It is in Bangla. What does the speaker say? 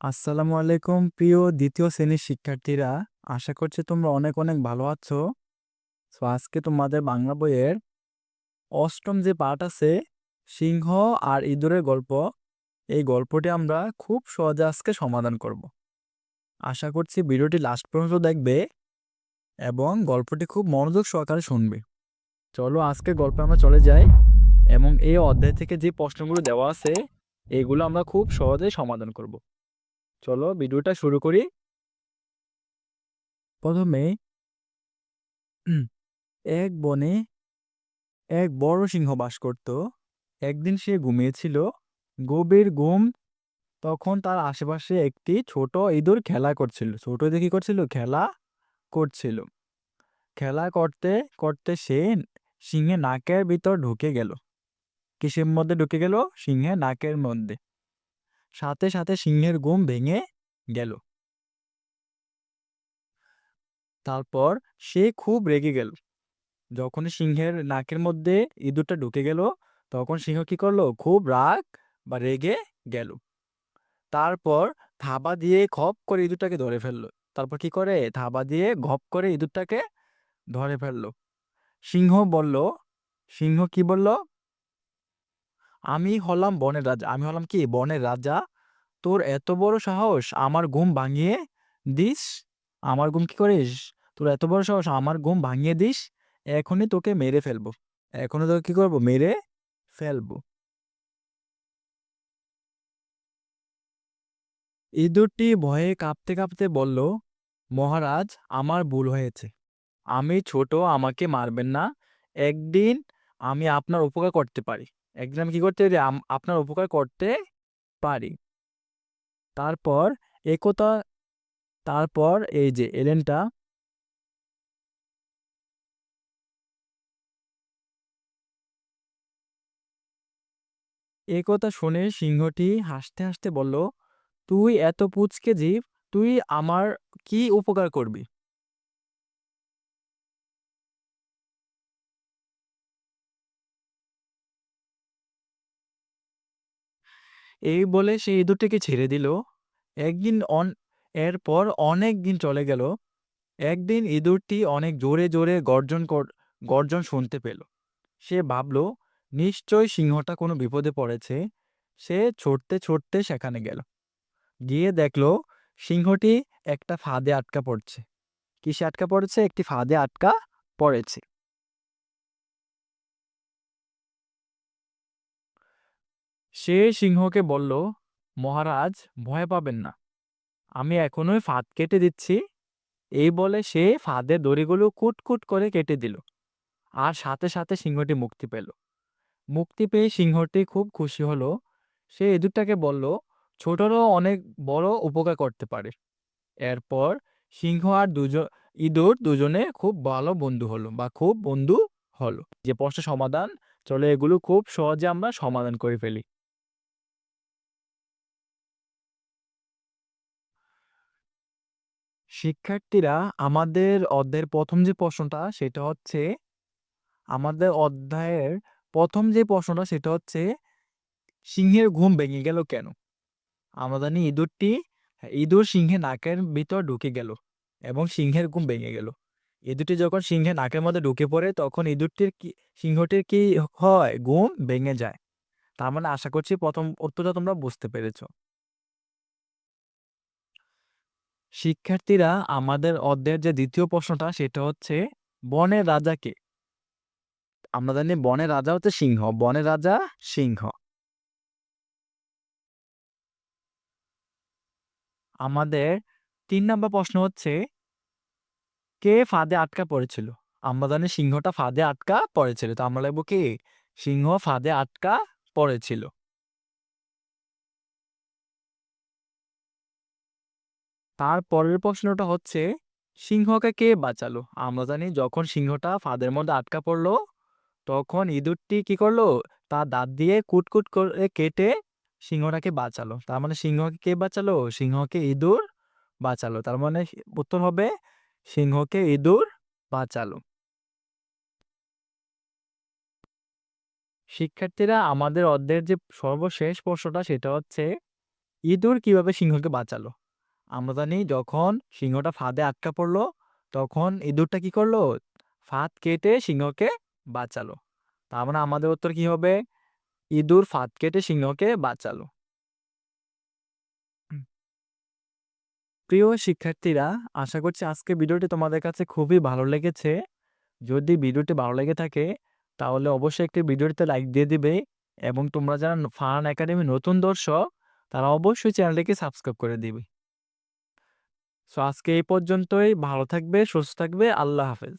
আসসালামু আলাইকুম, প্রিয় দ্বিতীয় শ্রেণির শিক্ষার্থীরা। আশা করছি তোমরা অনেক অনেক ভালো আছো। সো, আজকে তোমাদের বাংলা বইয়ের অষ্টম যে পাঠ আছে, সিংহ আর ইঁদুরের গল্প, এই গল্পটি আমরা খুব সহজে আজকে সমাধান করব। আশা করছি ভিডিওটি লাস্ট পর্যন্ত দেখবে এবং গল্পটি খুব মনোযোগ সহকারে শুনবে। চলো আজকে গল্পে আমরা চলে যাই এবং এই অধ্যায় থেকে যে প্রশ্নগুলো দেওয়া আছে, এগুলো আমরা খুব সহজেই সমাধান করব। চলো ভিডিওটা শুরু করি। প্রথমে এক বনে এক বড় সিংহ বাস করত। একদিন সে ঘুমিয়েছিল। গভীর ঘুম তখন তার আশেপাশে একটি ছোট ইঁদুর খেলা করছিল। ছোট কি করছিল? খেলা করছিল। খেলা করতে করতে সে সিংহে নাকের ভিতর ঢুকে গেল। কিসের মধ্যে ঢুকে গেল? সিংহে নাকের মধ্যে। সাথে সাথে সিংহের ঘুম ভেঙে গেল। তারপর সে খুব রেগে গেল। যখন সিংহের নাকের মধ্যে ইঁদুরটা ঢুকে গেল, তখন সিংহ কি করল? খুব রাগ বা রেগে গেল। তারপর থাবা দিয়ে খপ করে ইঁদুরটাকে ধরে ফেলল। তারপর কি করে? থাবা দিয়ে ঘপ করে ইঁদুরটাকে ধরে ফেলল। সিংহ বলল, সিংহ কি বলল? আমি হলাম বনের রাজা। আমি হলাম কি? বনের রাজা। তোর এত বড় সাহস, আমার ঘুম ভাঙিয়ে দিস। আমার ঘুম কি করিস? তোর এত বড় সাহস, আমার ঘুম ভাঙিয়ে দিস। এখনই তোকে মেরে ফেলব। এখনই তোকে কি করব? মেরে ফেলব। ইঁদুরটি ভয়ে কাঁপতে কাঁপতে বলল, মহারাজ, আমার ভুল হয়েছে। আমি ছোট, আমাকে মারবেন না। একদিন আমি আপনার উপকার করতে পারি। একদিন আমি কি করতে পারি আপনার উপকার করতে পারি। তারপর একতা, তারপর এই যে এলেনটা একথা শুনে সিংহটি হাসতে হাসতে বলল, তুই এত পুচকে জীব, তুই আমার কি উপকার করবি? এই বলে সে ইঁদুরটিকে ছেড়ে দিল। একদিন অন, এরপর অনেক দিন চলে গেল। একদিন ইঁদুরটি অনেক জোরে জোরে গর্জন গর্জন শুনতে পেল। সে ভাবল, নিশ্চয় সিংহটা কোনো বিপদে পড়েছে। সে ছুটতে ছুটতে সেখানে গেল। গিয়ে দেখল, সিংহটি একটা ফাঁদে আটকা পড়ছে। কিসে আটকা পড়েছে? একটি ফাঁদে আটকা পড়েছে। সে সিংহকে বলল, মহারাজ, ভয় পাবেন না। আমি এখনোই ফাঁদ কেটে দিচ্ছি। এই বলে সে ফাঁদের দড়িগুলো কুটকুট করে কেটে দিল আর সাথে সাথে সিংহটি মুক্তি পেল। মুক্তি পেয়ে সিংহটি খুব খুশি হলো। সে ইঁদুরটাকে বলল, ছোটরও অনেক বড় উপকার করতে পারে। এরপর সিংহ আর দুজন, ইঁদুর দুজনে খুব ভালো বন্ধু হলো বা খুব বন্ধু হলো। যে প্রশ্ন সমাধান, চলে এগুলো খুব সহজে আমরা সমাধান করে ফেলি। শিক্ষার্থীরা আমাদের অধ্যায়ের প্রথম যে প্রশ্নটা, সেটা হচ্ছে আমাদের অধ্যায়ের প্রথম যে প্রশ্নটা, সেটা হচ্ছে সিংহের ঘুম ভেঙে গেল কেন? জানি ইঁদুরটি, ইঁদুর সিংহের নাকের ভিতর ঢুকে গেল এবং সিংহের ঘুম ভেঙে গেল। ইঁদুরটি যখন সিংহের নাকের মধ্যে ঢুকে পড়ে, তখন ইঁদুরটির কি, সিংহটির কি হয়? ঘুম ভেঙে যায়। তার মানে আশা করছি প্রথম উত্তরটা তোমরা বুঝতে পেরেছ। শিক্ষার্থীরা আমাদের অধ্যায়ের যে দ্বিতীয় প্রশ্নটা সেটা হচ্ছে বনের রাজা কে? আমরা জানি বনের রাজা হচ্ছে সিংহ, বনের রাজা সিংহ। আমাদের তিন নম্বর প্রশ্ন হচ্ছে, কে ফাঁদে আটকা পড়েছিল? আমরা জানি সিংহটা ফাঁদে আটকা পড়েছিল, তো আমরা লাগবো কে? সিংহ ফাঁদে আটকা পড়েছিল। তার পরের প্রশ্নটা হচ্ছে, সিংহকে কে বাঁচালো? আমরা জানি যখন সিংহটা ফাঁদের মধ্যে আটকা পড়ল, তখন ইঁদুরটি কি করল? তার দাঁত দিয়ে কুটকুট করে কেটে সিংহটাকে বাঁচালো। তার মানে সিংহকে কে বাঁচালো? সিংহকে ইঁদুর বাঁচালো। তার মানে উত্তর হবে, সিংহকে ইঁদুর বাঁচালো। শিক্ষার্থীরা, আমাদের অধ্যায়ের যে সর্বশেষ প্রশ্নটা সেটা হচ্ছে, ইঁদুর কীভাবে সিংহকে বাঁচালো? আমরা জানি যখন সিংহটা ফাঁদে আটকা পড়ল, তখন ইঁদুরটা কি করল? ফাঁদ কেটে সিংহকে বাঁচালো। তার মানে আমাদের উত্তর কি হবে? ইঁদুর ফাঁদ কেটে সিংহকে বাঁচালো। প্রিয় শিক্ষার্থীরা, আশা করছি আজকে ভিডিওটি তোমাদের কাছে খুবই ভালো লেগেছে। যদি ভিডিওটি ভালো লেগে থাকে, তাহলে অবশ্যই একটি ভিডিওটিতে লাইক দিয়ে দিবে এবং তোমরা যারা ন ফারহান একাডেমি নতুন দর্শক, তারা অবশ্যই চ্যানেলটিকে সাবস্ক্রাইব করে দিবে। সো আজকে এই পর্যন্তই। ভালো থাকবে, সুস্থ থাকবে। আল্লাহ হাফেজ।